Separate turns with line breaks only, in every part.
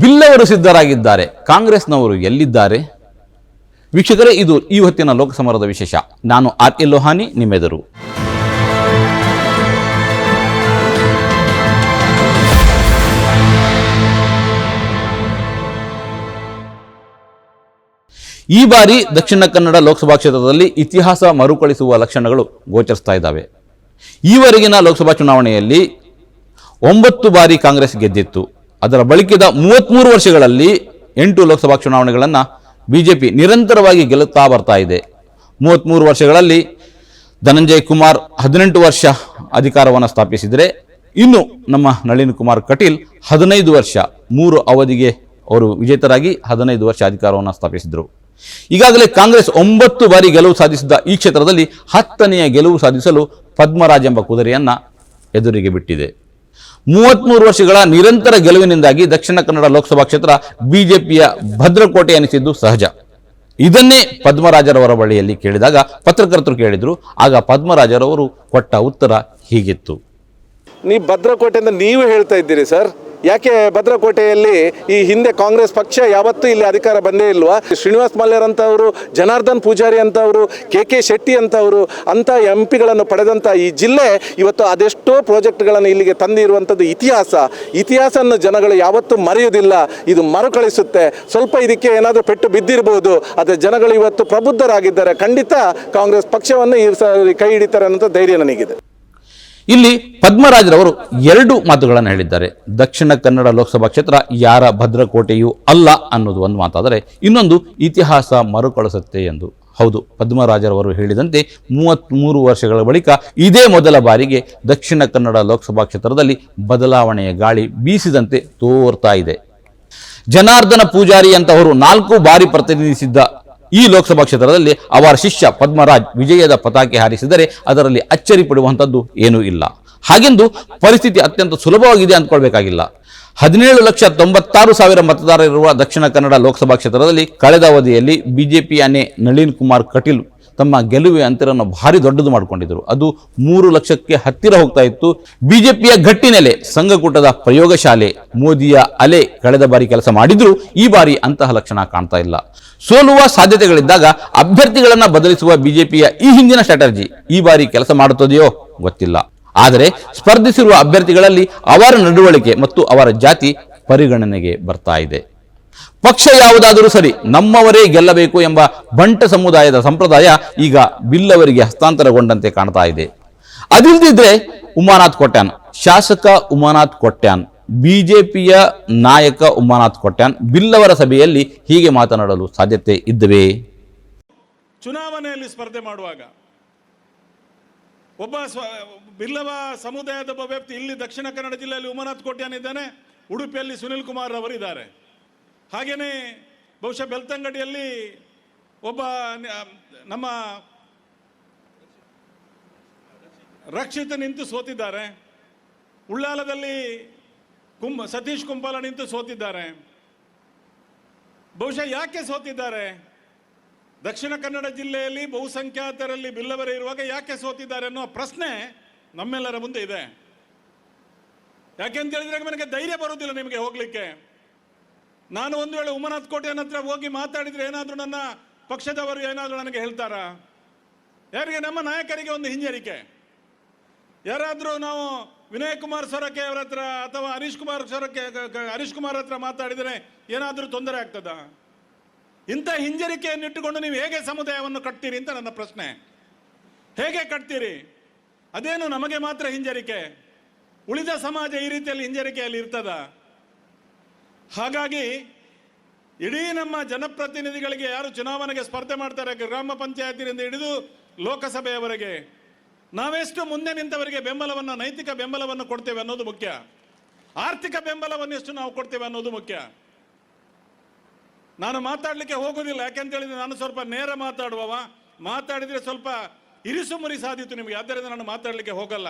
ಬಿಲ್ಲವರು ಸಿದ್ಧರಾಗಿದ್ದಾರೆ. ಕಾಂಗ್ರೆಸ್ನವರು ಎಲ್ಲಿದ್ದಾರೆ? ವೀಕ್ಷಕರೇ, ಇದು ಈ ಹೊತ್ತಿನ ಲೋಕಸಮರದ ವಿಶೇಷ. ನಾನು ಆರ್ ಎ ಲೋಹಾನಿ, ನಿಮ್ಮೆದುರು. ಈ ಬಾರಿ ದಕ್ಷಿಣ ಕನ್ನಡ ಲೋಕಸಭಾ ಕ್ಷೇತ್ರದಲ್ಲಿ ಇತಿಹಾಸ ಮರುಕಳಿಸುವ ಲಕ್ಷಣಗಳು ಗೋಚರಿಸ್ತಾ ಇದ್ದಾವೆ. ಈವರೆಗಿನ ಲೋಕಸಭಾ ಚುನಾವಣೆಯಲ್ಲಿ ಒಂಬತ್ತು ಬಾರಿ ಕಾಂಗ್ರೆಸ್ ಗೆದ್ದಿತ್ತು. ಅದರ ಬಳಿಕದ ಮೂವತ್ತ್ಮೂರು ವರ್ಷಗಳಲ್ಲಿ ಎಂಟು ಲೋಕಸಭಾ ಚುನಾವಣೆಗಳನ್ನು ಬಿ ಜೆ ಪಿ ನಿರಂತರವಾಗಿ ಗೆಲ್ಲುತ್ತಾ ಬರ್ತಾ ಇದೆ. ಮೂವತ್ತ್ಮೂರು ವರ್ಷಗಳಲ್ಲಿ ಧನಂಜಯ್ ಕುಮಾರ್ ಹದಿನೆಂಟು ವರ್ಷ ಅಧಿಕಾರವನ್ನು ಸ್ಥಾಪಿಸಿದರೆ ಇನ್ನು ನಮ್ಮ ನಳಿನ್ ಕುಮಾರ್ ಕಟೀಲ್ ಹದಿನೈದು ವರ್ಷ ಮೂರು ಅವಧಿಗೆ ಅವರು ವಿಜೇತರಾಗಿ ಹದಿನೈದು ವರ್ಷ ಅಧಿಕಾರವನ್ನು ಸ್ಥಾಪಿಸಿದರು. ಈಗಾಗಲೇ ಕಾಂಗ್ರೆಸ್ ಒಂಬತ್ತು ಬಾರಿ ಗೆಲುವು ಸಾಧಿಸಿದ ಈ ಕ್ಷೇತ್ರದಲ್ಲಿ ಹತ್ತನೆಯ ಗೆಲುವು ಸಾಧಿಸಲು ಪದ್ಮರಾಜ್ ಎಂಬ ಕುದುರೆಯನ್ನು ಎದುರಿಗೆ ಬಿಟ್ಟಿದೆ. ಮೂವತ್ಮೂರು ವರ್ಷಗಳ ನಿರಂತರ ಗೆಲುವಿನಿಂದಾಗಿ ದಕ್ಷಿಣ ಕನ್ನಡ ಲೋಕಸಭಾ ಕ್ಷೇತ್ರ ಬಿಜೆಪಿಯ ಭದ್ರಕೋಟೆ ಅನಿಸಿದ್ದು ಸಹಜ. ಇದನ್ನೇ ಪದ್ಮರಾಜರವರ ಬಳಿಯಲ್ಲಿ ಕೇಳಿದಾಗ ಪತ್ರಕರ್ತರು ಕೇಳಿದ್ರು, ಆಗ ಪದ್ಮರಾಜರವರು ಕೊಟ್ಟ ಉತ್ತರ ಹೀಗಿತ್ತು.
ನೀವು ಭದ್ರಕೋಟೆಯಿಂದ ನೀವು ಹೇಳ್ತಾ ಇದ್ದೀರಿ ಸರ್? ಯಾಕೆ ಭದ್ರಕೋಟೆಯಲ್ಲಿ ಈ ಹಿಂದೆ ಕಾಂಗ್ರೆಸ್ ಪಕ್ಷ ಯಾವತ್ತೂ ಇಲ್ಲಿ ಅಧಿಕಾರ ಬಂದೇ ಇಲ್ವಾ? ಶ್ರೀನಿವಾಸ್ ಮಲ್ಯರ್ ಅಂತವರು, ಜನಾರ್ದನ್ ಪೂಜಾರಿ ಅಂತವರು ಕೆ ಕೆ ಶೆಟ್ಟಿ ಅಂತವರು, ಅಂತ ಎಂ ಪಿಗಳನ್ನು ಪಡೆದಂಥ ಈ ಜಿಲ್ಲೆ ಇವತ್ತು ಅದೆಷ್ಟೋ ಪ್ರಾಜೆಕ್ಟ್ಗಳನ್ನು ಇಲ್ಲಿಗೆ ತಂದಿರುವಂಥದ್ದು ಇತಿಹಾಸ. ಇತಿಹಾಸವನ್ನು ಜನಗಳು ಯಾವತ್ತೂ ಮರೆಯುವುದಿಲ್ಲ. ಇದು ಮರುಕಳಿಸುತ್ತೆ. ಸ್ವಲ್ಪ ಇದಕ್ಕೆ ಏನಾದರೂ ಪೆಟ್ಟು ಬಿದ್ದಿರಬಹುದು ಆದರೆ ಜನಗಳು ಇವತ್ತು ಪ್ರಬುದ್ಧರಾಗಿದ್ದಾರೆ. ಖಂಡಿತ ಕಾಂಗ್ರೆಸ್ ಪಕ್ಷವನ್ನು ಈ ಸಾರಿ ಕೈ ಹಿಡಿತಾರೆ ಅನ್ನೋ ಧೈರ್ಯ ನನಗಿದೆ.
ಇಲ್ಲಿ ಪದ್ಮರಾಜರವರು ಎರಡು ಮಾತುಗಳನ್ನು ಹೇಳಿದ್ದಾರೆ. ದಕ್ಷಿಣ ಕನ್ನಡ ಲೋಕಸಭಾ ಕ್ಷೇತ್ರ ಯಾರ ಭದ್ರಕೋಟೆಯೂ ಅಲ್ಲ ಅನ್ನೋದು ಒಂದು ಮಾತಾದರೆ ಇನ್ನೊಂದು ಇತಿಹಾಸ ಮರುಕಳಿಸುತ್ತೆ ಎಂದು. ಹೌದು, ಪದ್ಮರಾಜರವರು ಹೇಳಿದಂತೆ ಮೂವತ್ತ್ಮೂರು ವರ್ಷಗಳ ಬಳಿಕ ಇದೇ ಮೊದಲ ಬಾರಿಗೆ ದಕ್ಷಿಣ ಕನ್ನಡ ಲೋಕಸಭಾ ಕ್ಷೇತ್ರದಲ್ಲಿ ಬದಲಾವಣೆಯ ಗಾಳಿ ಬೀಸಿದಂತೆ ತೋರ್ತಾ ಇದೆ. ಜನಾರ್ದನ ಪೂಜಾರಿ ಅಂತವರು ನಾಲ್ಕು ಬಾರಿ ಪ್ರತಿನಿಧಿಸಿದ್ದ ಈ ಲೋಕಸಭಾ ಕ್ಷೇತ್ರದಲ್ಲಿ ಅವರ ಶಿಷ್ಯ ಪದ್ಮರಾಜ್ ವಿಜಯದ ಪತಾಕೆ ಹಾರಿಸಿದರೆ ಅದರಲ್ಲಿ ಅಚ್ಚರಿ ಪಡುವಂಥದ್ದು ಏನೂ ಇಲ್ಲ. ಹಾಗೆಂದು ಪರಿಸ್ಥಿತಿ ಅತ್ಯಂತ ಸುಲಭವಾಗಿದೆ ಅಂದ್ಕೊಳ್ಬೇಕಾಗಿಲ್ಲ. ಹದಿನೇಳು ಲಕ್ಷ ತೊಂಬತ್ತಾರು ಸಾವಿರ ಮತದಾರರಿರುವ ದಕ್ಷಿಣ ಕನ್ನಡ ಲೋಕಸಭಾ ಕ್ಷೇತ್ರದಲ್ಲಿ ಕಳೆದ ಅವಧಿಯಲ್ಲಿ ಬಿಜೆಪಿಯನ್ನೇ ನಳಿನ್ ಕುಮಾರ್ ಕಟೀಲ್ ತಮ್ಮ ಗೆಲುವಿನ ಅಂತರನ್ನು ಭಾರಿ ದೊಡ್ಡದು ಮಾಡಿಕೊಂಡಿದ್ದರು. ಅದು ಮೂರು ಲಕ್ಷಕ್ಕೆ ಹತ್ತಿರ ಹೋಗ್ತಾ ಇತ್ತು. ಬಿಜೆಪಿಯ ಗಟ್ಟಿನೆಲೆ ಸಂಘಕೂಟದ ಪ್ರಯೋಗಶಾಲೆ ಮೋದಿಯ ಅಲೆ ಕಳೆದ ಬಾರಿ ಕೆಲಸ ಮಾಡಿದ್ರು ಈ ಬಾರಿ ಅಂತಹ ಲಕ್ಷಣ ಕಾಣ್ತಾ ಇಲ್ಲ. ಸೋಲುವ ಸಾಧ್ಯತೆಗಳಿದ್ದಾಗ ಅಭ್ಯರ್ಥಿಗಳನ್ನ ಬದಲಿಸುವ ಬಿಜೆಪಿಯ ಈ ಹಿಂದಿನ ಸ್ಟ್ರಾಟಜಿ ಈ ಬಾರಿ ಕೆಲಸ ಮಾಡುತ್ತದೆಯೋ ಗೊತ್ತಿಲ್ಲ. ಆದರೆ ಸ್ಪರ್ಧಿಸಿರುವ ಅಭ್ಯರ್ಥಿಗಳಲ್ಲಿ ಅವರ ನಡವಳಿಕೆ ಮತ್ತು ಅವರ ಜಾತಿ ಪರಿಗಣನೆಗೆ ಬರ್ತಾ ಇದೆ. ಪಕ್ಷ ಯಾವುದಾದರೂ ಸರಿ ನಮ್ಮವರೇ ಗೆಲ್ಲಬೇಕು ಎಂಬ ಬಂಟ ಸಮುದಾಯದ ಸಂಪ್ರದಾಯ ಈಗ ಬಿಲ್ಲವರಿಗೆ ಹಸ್ತಾಂತರಗೊಂಡಂತೆ ಕಾಣ್ತಾ ಇದೆ. ಅದಿಲ್ದಿದ್ರೆ ಉಮಾನಾಥ್ ಕೊಟ್ಯಾನ್, ಶಾಸಕ ಉಮಾನಾಥ್ ಕೊಟ್ಯಾನ್ ಬಿಜೆಪಿಯ ನಾಯಕ ಉಮಾನಾಥ್ ಕೊಟ್ಯಾನ್ ಬಿಲ್ಲವರ ಸಭೆಯಲ್ಲಿ ಹೀಗೆ ಮಾತನಾಡಲು ಸಾಧ್ಯತೆ ಇದ್ದವೇ?
ಚುನಾವಣೆಯಲ್ಲಿ ಸ್ಪರ್ಧೆ ಮಾಡುವಾಗ ಒಬ್ಬ ಬಿಲ್ಲವ ಸಮುದಾಯದ ಒಬ್ಬ ವ್ಯಕ್ತಿ ಇಲ್ಲಿ ದಕ್ಷಿಣ ಕನ್ನಡ ಜಿಲ್ಲೆಯಲ್ಲಿ ಉಮಾನಾಥ್ ಕೋಟ್ಯಾನ್ ಇದ್ದಾನೆ, ಉಡುಪಿಯಲ್ಲಿ ಸುನಿಲ್ ಕುಮಾರ್ ಅವರು ಇದ್ದಾರೆ ಹಾಗೆಯೇ ಬಹುಶಃ ಬೆಳ್ತಂಗಡಿಯಲ್ಲಿ ಒಬ್ಬ ನಮ್ಮ ರಕ್ಷಿತ ನಿಂತು ಸೋತಿದ್ದಾರೆ. ಉಳ್ಳಾಲದಲ್ಲಿ ಕುಂಬ ಸತೀಶ್ ಕುಂಪಾಲ ನಿಂತು ಸೋತಿದ್ದಾರೆ. ಬಹುಶಃ ಯಾಕೆ ಸೋತಿದ್ದಾರೆ? ದಕ್ಷಿಣ ಕನ್ನಡ ಜಿಲ್ಲೆಯಲ್ಲಿ ಬಹುಸಂಖ್ಯಾತರಲ್ಲಿ ಬಿಲ್ಲವರೇ ಇರುವಾಗ ಯಾಕೆ ಸೋತಿದ್ದಾರೆ ಅನ್ನೋ ಪ್ರಶ್ನೆ ನಮ್ಮೆಲ್ಲರ ಮುಂದೆ ಇದೆ. ಯಾಕೆಂತ ಹೇಳಿದ್ರೆ ನನಗೆ ಧೈರ್ಯ ಬರುವುದಿಲ್ಲ ನಿಮಗೆ ಹೋಗ್ಲಿಕ್ಕೆ. ನಾನು ಒಂದು ವೇಳೆ ಉಮನಾಥ್ ಕೋಟೆಯನ್ನ ಹತ್ರ ಹೋಗಿ ಮಾತಾಡಿದ್ರೆ ಏನಾದರೂ ನನ್ನ ಪಕ್ಷದವರು ಏನಾದರೂ ನನಗೆ ಹೇಳ್ತಾರಾ? ಯಾರಿಗೆ? ನಮ್ಮ ನಾಯಕರಿಗೆ ಒಂದು ಹಿಂಜರಿಕೆ. ಯಾರಾದರೂ ನಾವು ವಿನಯ್ ಕುಮಾರ್ ಸೊರಕೆ ಅವರ ಹತ್ರ ಅಥವಾ ಹರೀಶ್ ಕುಮಾರ್ ಸೊರಕೆ ಹರೀಶ್ ಕುಮಾರ್ ಹತ್ರ ಮಾತಾಡಿದರೆ ಏನಾದರೂ ತೊಂದರೆ ಆಗ್ತದಾ? ಇಂಥ ಹಿಂಜರಿಕೆಯನ್ನು ಇಟ್ಟುಕೊಂಡು ನೀವು ಹೇಗೆ ಸಮುದಾಯವನ್ನು ಕಟ್ತೀರಿ ಅಂತ ನನ್ನ ಪ್ರಶ್ನೆ. ಹೇಗೆ ಕಟ್ತೀರಿ? ಅದೇನು ನಮಗೆ ಮಾತ್ರ ಹಿಂಜರಿಕೆ? ಉಳಿದ ಸಮಾಜ ಈ ರೀತಿಯಲ್ಲಿ ಹಿಂಜರಿಕೆಯಲ್ಲಿ ಇರ್ತದ? ಹಾಗಾಗಿ ಇಡೀ ನಮ್ಮ ಜನಪ್ರತಿನಿಧಿಗಳಿಗೆ ಯಾರು ಚುನಾವಣೆಗೆ ಸ್ಪರ್ಧೆ ಮಾಡ್ತಾರೆ, ಗ್ರಾಮ ಪಂಚಾಯತಿನಿಂದ ಹಿಡಿದು ಲೋಕಸಭೆಯವರೆಗೆ ನಾವೆಷ್ಟು ಮುಂದೆ ನಿಂತವರಿಗೆ ಬೆಂಬಲವನ್ನು, ನೈತಿಕ ಬೆಂಬಲವನ್ನು ಕೊಡ್ತೇವೆ ಅನ್ನೋದು ಮುಖ್ಯ. ಆರ್ಥಿಕ ಬೆಂಬಲವನ್ನು ಎಷ್ಟು ನಾವು ಕೊಡ್ತೇವೆ ಅನ್ನೋದು ಮುಖ್ಯ. ನಾನು ಮಾತಾಡಲಿಕ್ಕೆ ಹೋಗೋದಿಲ್ಲ, ಯಾಕೆಂತ ಹೇಳಿದ್ರೆ ನಾನು ಸ್ವಲ್ಪ ನೇರ ಮಾತಾಡುವವ. ಮಾತಾಡಿದ್ರೆ ಸ್ವಲ್ಪ ಇರಿಸು ಮುರಿ ಸಾಧಿತು ನಿಮಗೆ, ಆದ್ದರಿಂದ ನಾನು ಮಾತಾಡಲಿಕ್ಕೆ ಹೋಗಲ್ಲ.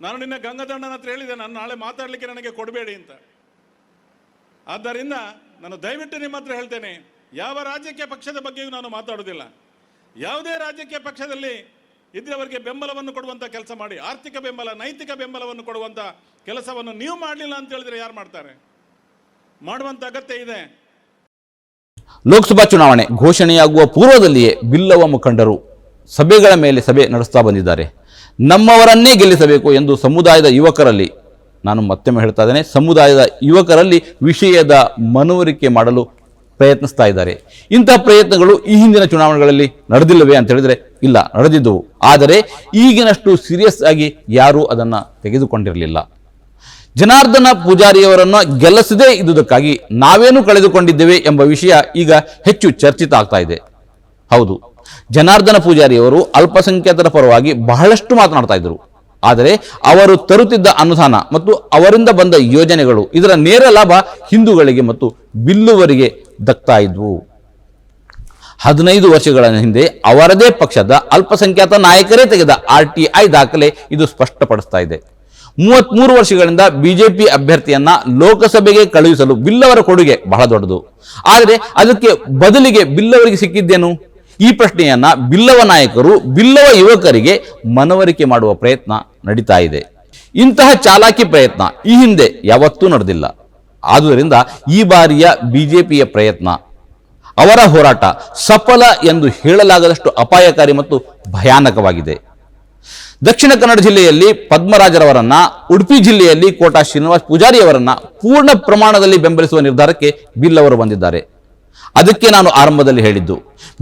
ನಾನು ನಿನ್ನ ಗಂಗಾಧಣ್ಣನ ಹತ್ರ ಹೇಳಿದೆ, ನಾನು ನಾಳೆ ಮಾತಾಡಲಿಕ್ಕೆ ನನಗೆ ಕೊಡಬೇಡಿ ಅಂತ. ಆದ್ದರಿಂದ ನಾನು ದಯವಿಟ್ಟು ನಿಮ್ಮ ಹತ್ರ ಹೇಳ್ತೇನೆ, ಯಾವ ರಾಜಕೀಯ ಪಕ್ಷದ ಬಗ್ಗೆಯೂ ನಾನು ಮಾತಾಡುವುದಿಲ್ಲ. ಯಾವುದೇ ರಾಜಕೀಯ ಪಕ್ಷದಲ್ಲಿ ಇದ್ದವರಿಗೆ ಬೆಂಬಲವನ್ನು ಕೊಡುವಂಥ ಕೆಲಸ ಮಾಡಿ, ಆರ್ಥಿಕ ಬೆಂಬಲ, ನೈತಿಕ ಬೆಂಬಲವನ್ನು ಕೊಡುವಂಥ ಕೆಲಸವನ್ನು ನೀವು ಮಾಡಲಿಲ್ಲ ಅಂತ ಹೇಳಿದ್ರೆ ಯಾರು ಮಾಡ್ತಾರೆ? ಮಾಡುವಂತ ಅಗತ್ಯ ಇದೆ.
ಲೋಕಸಭಾ ಚುನಾವಣೆ ಘೋಷಣೆಯಾಗುವ ಪೂರ್ವದಲ್ಲಿಯೇ ಬಿಲ್ಲವ ಮುಖಂಡರು ಸಭೆಗಳ ಮೇಲೆ ಸಭೆ ನಡೆಸ್ತಾ ಬಂದಿದ್ದಾರೆ. ನಮ್ಮವರನ್ನೇ ಗೆಲ್ಲಿಸಬೇಕು ಎಂದು ಸಮುದಾಯದ ಯುವಕರಲ್ಲಿ ನಾನು ಮತ್ತೊಮ್ಮೆ ಹೇಳ್ತಾ ಇದ್ದೇನೆ, ಸಮುದಾಯದ ಯುವಕರಲ್ಲಿ ವಿಷಯದ ಮನವರಿಕೆ ಮಾಡಲು ಪ್ರಯತ್ನಿಸ್ತಾ ಇದ್ದಾರೆ. ಇಂಥ ಪ್ರಯತ್ನಗಳು ಈ ಹಿಂದಿನ ಚುನಾವಣೆಗಳಲ್ಲಿ ನಡೆದಿಲ್ಲವೇ ಅಂತ ಹೇಳಿದರೆ ಇಲ್ಲ, ನಡೆದಿದ್ದವು. ಆದರೆ ಈಗಿನಷ್ಟು ಸೀರಿಯಸ್ ಆಗಿ ಯಾರೂ ಅದನ್ನು ತೆಗೆದುಕೊಂಡಿರಲಿಲ್ಲ. ಜನಾರ್ದನ ಪೂಜಾರಿಯವರನ್ನು ಗೆಲ್ಲಿಸದೇ ಇದ್ದುದಕ್ಕಾಗಿ ನಾವೇನು ಕಳೆದುಕೊಂಡಿದ್ದೇವೆ ಎಂಬ ವಿಷಯ ಈಗ ಹೆಚ್ಚು ಚರ್ಚಿತ ಆಗ್ತಾ ಇದೆ. ಹೌದು, ಜನಾರ್ದನ ಪೂಜಾರಿಯವರು ಅಲ್ಪಸಂಖ್ಯಾತರ ಪರವಾಗಿ ಬಹಳಷ್ಟು ಮಾತನಾಡ್ತಾ ಇದ್ದರು. ಆದರೆ ಅವರು ತರುತ್ತಿದ್ದ ಅನುದಾನ ಮತ್ತು ಅವರಿಂದ ಬಂದ ಯೋಜನೆಗಳು, ಇದರ ನೇರ ಲಾಭ ಹಿಂದೂಗಳಿಗೆ ಮತ್ತು ಬಿಲ್ಲುವರಿಗೆ ದಕ್ತಾ ಇದ್ವು. ಹದಿನೈದು ವರ್ಷಗಳ ಹಿಂದೆ ಅವರದೇ ಪಕ್ಷದ ಅಲ್ಪಸಂಖ್ಯಾತ ನಾಯಕರೇ ತೆಗೆದ ಆರ್ ಟಿ ಐ ದಾಖಲೆ ಇದು ಸ್ಪಷ್ಟಪಡಿಸ್ತಾ ಇದೆ. ಮೂವತ್ಮೂರು ವರ್ಷಗಳಿಂದ ಬಿಜೆಪಿ ಅಭ್ಯರ್ಥಿಯನ್ನ ಲೋಕಸಭೆಗೆ ಕಳುಹಿಸಲು ಬಿಲ್ಲವರ ಕೊಡುಗೆ ಬಹಳ ದೊಡ್ಡದು. ಆದರೆ ಅದಕ್ಕೆ ಬದಲಿಗೆ ಬಿಲ್ಲವರಿಗೆ ಸಿಕ್ಕಿದ್ದೇನು? ಈ ಪ್ರಶ್ನೆಯನ್ನ ಬಿಲ್ಲವ ನಾಯಕರು, ಬಿಲ್ಲವ ಯುವಕರಿಗೆ ಮನವರಿಕೆ ಮಾಡುವ ಪ್ರಯತ್ನ ನಡೀತಾ ಇದೆ. ಇಂತಹ ಚಾಲಾಕಿ ಪ್ರಯತ್ನ ಈ ಹಿಂದೆ ಯಾವತ್ತೂ ನಡೆದಿಲ್ಲ. ಆದುದರಿಂದ ಈ ಬಾರಿಯ ಬಿಜೆಪಿಯ ಪ್ರಯತ್ನ, ಅವರ ಹೋರಾಟ ಸಫಲ ಎಂದು ಹೇಳಲಾಗದಷ್ಟು ಅಪಾಯಕಾರಿ ಮತ್ತು ಭಯಾನಕವಾಗಿದೆ. ದಕ್ಷಿಣ ಕನ್ನಡ ಜಿಲ್ಲೆಯಲ್ಲಿ ಪದ್ಮರಾಜರವರನ್ನ, ಉಡುಪಿ ಜಿಲ್ಲೆಯಲ್ಲಿ ಕೋಟಾ ಶ್ರೀನಿವಾಸ್ ಪೂಜಾರಿ ಅವರನ್ನ ಪೂರ್ಣ ಪ್ರಮಾಣದಲ್ಲಿ ಬೆಂಬಲಿಸುವ ನಿರ್ಧಾರಕ್ಕೆ ಬಿಲ್ ಅವರು ಬಂದಿದ್ದಾರೆ. ಅದಕ್ಕೆ ನಾನು ಆರಂಭದಲ್ಲಿ ಹೇಳಿದ್ದು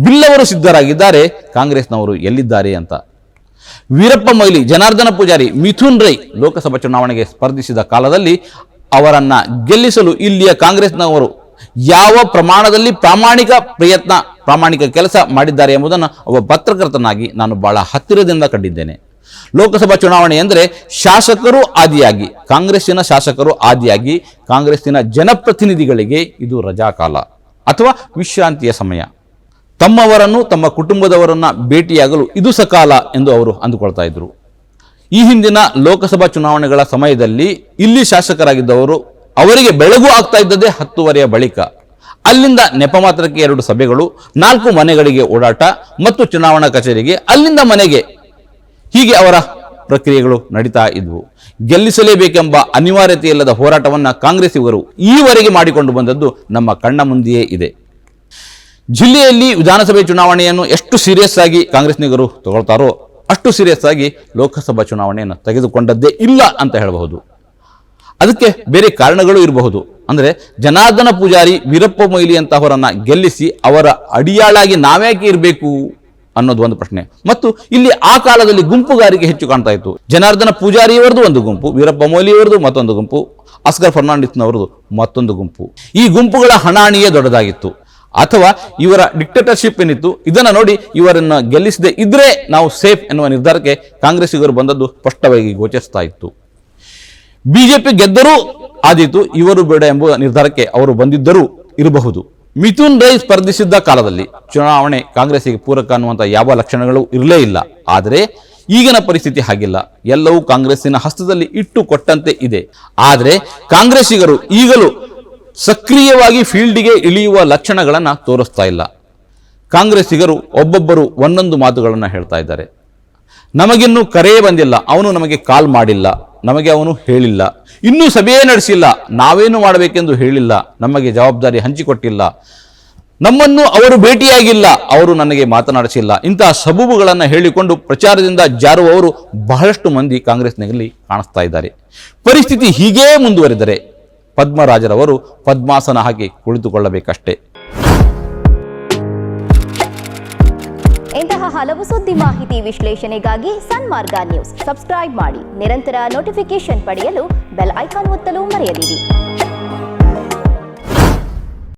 ಬಿಲ್ ಅವರು ಸಿದ್ಧರಾಗಿದ್ದಾರೆ, ಕಾಂಗ್ರೆಸ್ನವರು ಎಲ್ಲಿದ್ದಾರೆ ಅಂತ. ವೀರಪ್ಪ ಮೊಯ್ಲಿ, ಜನಾರ್ದನ ಪೂಜಾರಿ, ಮಿಥುನ್ ರೈ ಲೋಕಸಭಾ ಚುನಾವಣೆಗೆ ಸ್ಪರ್ಧಿಸಿದ ಕಾಲದಲ್ಲಿ ಅವರನ್ನ ಗೆಲ್ಲಿಸಲು ಇಲ್ಲಿಯ ಕಾಂಗ್ರೆಸ್ನವರು ಯಾವ ಪ್ರಮಾಣದಲ್ಲಿ ಪ್ರಾಮಾಣಿಕ ಪ್ರಯತ್ನ, ಪ್ರಾಮಾಣಿಕ ಕೆಲಸ ಮಾಡಿದ್ದಾರೆ ಎಂಬುದನ್ನು ಒಬ್ಬ ಪತ್ರಕರ್ತನಾಗಿ ನಾನು ಬಹಳ ಹತ್ತಿರದಿಂದ ಕಂಡಿದ್ದೇನೆ. ಲೋಕಸಭಾ ಚುನಾವಣೆ ಎಂದರೆ ಶಾಸಕರು ಆದಿಯಾಗಿ, ಕಾಂಗ್ರೆಸ್ಸಿನ ಶಾಸಕರು ಆದಿಯಾಗಿ, ಕಾಂಗ್ರೆಸ್ಸಿನ ಜನಪ್ರತಿನಿಧಿಗಳಿಗೆ ಇದು ರಜಾಕಾಲ ಅಥವಾ ವಿಶ್ರಾಂತಿಯ ಸಮಯ. ತಮ್ಮವರನ್ನು, ತಮ್ಮ ಕುಟುಂಬದವರನ್ನು ಭೇಟಿಯಾಗಲು ಇದು ಸಕಾಲ ಎಂದು ಅವರು ಅಂದುಕೊಳ್ತಾ ಇದ್ರು. ಈ ಹಿಂದಿನ ಲೋಕಸಭಾ ಚುನಾವಣೆಗಳ ಸಮಯದಲ್ಲಿ ಇಲ್ಲಿ ಶಾಸಕರಾಗಿದ್ದವರು ಅವರಿಗೆ ಬೆಳಗು ಆಗ್ತಾ ಇದ್ದದೇ ಹತ್ತುವರೆಯ ಬಳಿಕ. ಅಲ್ಲಿಂದ ನೆಪ ಮಾತ್ರಕ್ಕೆ ಎರಡು ಸಭೆಗಳು, ನಾಲ್ಕು ಮನೆಗಳಿಗೆ ಓಡಾಟ ಮತ್ತು ಚುನಾವಣಾ ಕಚೇರಿಗೆ ಅಲ್ಲಿಂದ ಮನೆಗೆ ಹೀಗೆ ಅವರ ಪ್ರಕ್ರಿಯೆಗಳು ನಡೀತಾ ಇದ್ವು. ಗೆಲ್ಲಿಸಲೇಬೇಕೆಂಬ ಅನಿವಾರ್ಯತೆಯಿಲ್ಲದ ಹೋರಾಟವನ್ನ ಕಾಂಗ್ರೆಸ್ಸಿಗರು ಈವರೆಗೆ ಮಾಡಿಕೊಂಡು ಬಂದದ್ದು ನಮ್ಮ ಕಣ್ಣ ಮುಂದೆಯೇ ಇದೆ. ಜಿಲ್ಲೆಯಲ್ಲಿ ವಿಧಾನಸಭೆ ಚುನಾವಣೆಯನ್ನು ಎಷ್ಟು ಸೀರಿಯಸ್ ಆಗಿ ಕಾಂಗ್ರೆಸ್ನಿಗರು ತಗೊಳ್ತಾರೋ ಅಷ್ಟು ಸೀರಿಯಸ್ ಆಗಿ ಲೋಕಸಭಾ ಚುನಾವಣೆಯನ್ನು ತೆಗೆದುಕೊಂಡದ್ದೇ ಇಲ್ಲ ಅಂತ ಹೇಳಬಹುದು. ಅದಕ್ಕೆ ಬೇರೆ ಕಾರಣಗಳು ಇರಬಹುದು. ಅಂದರೆ ಜನಾರ್ದನ ಪೂಜಾರಿ ವೀರಪ್ಪ ಮೊಯ್ಲಿ ಅಂತಹವರನ್ನು ಗೆಲ್ಲಿಸಿ ಅವರ ಅಡಿಯಾಳಾಗಿ ನಾವ್ಯಾಕೆ ಇರಬೇಕು ಅನ್ನೋದು ಒಂದು ಪ್ರಶ್ನೆ. ಮತ್ತು ಇಲ್ಲಿ ಆ ಕಾಲದಲ್ಲಿ ಗುಂಪುಗಾರಿಕೆ ಹೆಚ್ಚು ಕಾಣ್ತಾ ಇತ್ತು. ಜನಾರ್ದನ ಪೂಜಾರಿಯವರದು ಒಂದು ಗುಂಪು, ವೀರಪ್ಪ ಮೊಯ್ಲಿಯವರದು ಮತ್ತೊಂದು ಗುಂಪು ಆಸ್ಕರ್ ಫರ್ನಾಂಡಿಸ್ನವರದು ಮತ್ತೊಂದು ಗುಂಪು. ಈ ಗುಂಪುಗಳ ಹಣಾಣಿಯೇ ದೊಡ್ಡದಾಗಿತ್ತು. ಅಥವಾ ಇವರ ಡಿಕ್ಟೇಟರ್ಶಿಪ್ ಏನಿತ್ತು, ಇದನ್ನು ನೋಡಿ ಇವರನ್ನು ಗೆಲ್ಲಿಸದೆ ಇದ್ರೆ ನಾವು ಸೇಫ್ ಎನ್ನುವ ನಿರ್ಧಾರಕ್ಕೆ ಕಾಂಗ್ರೆಸ್ಸಿಗರು ಬಂದದ್ದು ಸ್ಪಷ್ಟವಾಗಿ ಗೋಚರಿಸ್ತಾ ಇತ್ತು. ಬಿಜೆಪಿ ಗೆದ್ದರೂ ಆದೀತು, ಇವರು ಬೇಡ ಎಂಬ ನಿರ್ಧಾರಕ್ಕೆ ಅವರು ಬಂದಿದ್ದರೂ ಇರಬಹುದು. ಮಿಥುನ್ ರೈ ಸ್ಪರ್ಧಿಸಿದ್ದ ಕಾಲದಲ್ಲಿ ಚುನಾವಣೆ ಕಾಂಗ್ರೆಸ್ಸಿಗೆ ಪೂರಕ ಅನ್ನುವಂಥ ಯಾವ ಲಕ್ಷಣಗಳು ಇರಲೇ ಇಲ್ಲ. ಆದರೆ ಈಗಿನ ಪರಿಸ್ಥಿತಿ ಹಾಗಿಲ್ಲ. ಎಲ್ಲವೂ ಕಾಂಗ್ರೆಸ್ಸಿನ ಹಸ್ತದಲ್ಲಿ ಇಟ್ಟು ಕೊಟ್ಟಂತೆ ಇದೆ. ಆದರೆ ಕಾಂಗ್ರೆಸ್ಸಿಗರು ಈಗಲೂ ಸಕ್ರಿಯವಾಗಿ ಫೀಲ್ಡಿಗೆ ಇಳಿಯುವ ಲಕ್ಷಣಗಳನ್ನು ತೋರಿಸ್ತಾ ಇಲ್ಲ. ಕಾಂಗ್ರೆಸ್ಸಿಗರು ಒಬ್ಬೊಬ್ಬರು ಒಂದೊಂದು ಮಾತುಗಳನ್ನು ಹೇಳ್ತಾ ಇದ್ದಾರೆ. ನಮಗಿನ್ನೂ ಕರೆಯೇ ಬಂದಿಲ್ಲ, ಅವನು ನಮಗೆ ಕಾಲ್ ಮಾಡಿಲ್ಲ, ನಮಗೆ ಅವನು ಹೇಳಿಲ್ಲ. ಇನ್ನೂ ಸಭೆಯೇ ನಡೆಸಿಲ್ಲ, ನಾವೇನು ಮಾಡಬೇಕೆಂದು ಹೇಳಿಲ್ಲ, ನಮಗೆ ಜವಾಬ್ದಾರಿ ಹಂಚಿಕೊಟ್ಟಿಲ್ಲ. ನಮ್ಮನ್ನು ಅವರು ಭೇಟಿಯಾಗಿಲ್ಲ, ಅವರು ನನಗೆ ಮಾತನಾಡಿಸಿಲ್ಲ. ಇಂತಹ ಸಬೂಬುಗಳನ್ನು ಹೇಳಿಕೊಂಡು ಪ್ರಚಾರದಿಂದ ಜಾರುವವರು ಬಹಳಷ್ಟು ಮಂದಿ ಕಾಂಗ್ರೆಸ್ನಲ್ಲಿ ಕಾಣಿಸ್ತಾ ಇದ್ದಾರೆ. ಪರಿಸ್ಥಿತಿ ಹೀಗೇ ಮುಂದುವರೆದರೆ ಪದ್ಮರಾಜರವರು ಪದ್ಮಾಸನ ಹಾಕಿ ಕುಳಿತುಕೊಳ್ಳಬೇಕಷ್ಟೇ.
ಇಂತಹ ಹಲವು ಸುದ್ದಿ ಮಾಹಿತಿ ವಿಶ್ಲೇಷಣೆಗಾಗಿ ಸನ್ಮಾರ್ಗ ನ್ಯೂಸ್. ಸಬ್ಸ್ಕ್ರೈಬ್ ಮಾಡಿ. ನಿರಂತರ ನೋಟಿಫಿಕೇಶನ್ ಪಡೆಯಲು ಬೆಲ್ ಐಕಾನ್ ಒತ್ತಲು ಮರೆಯದಿರಿ.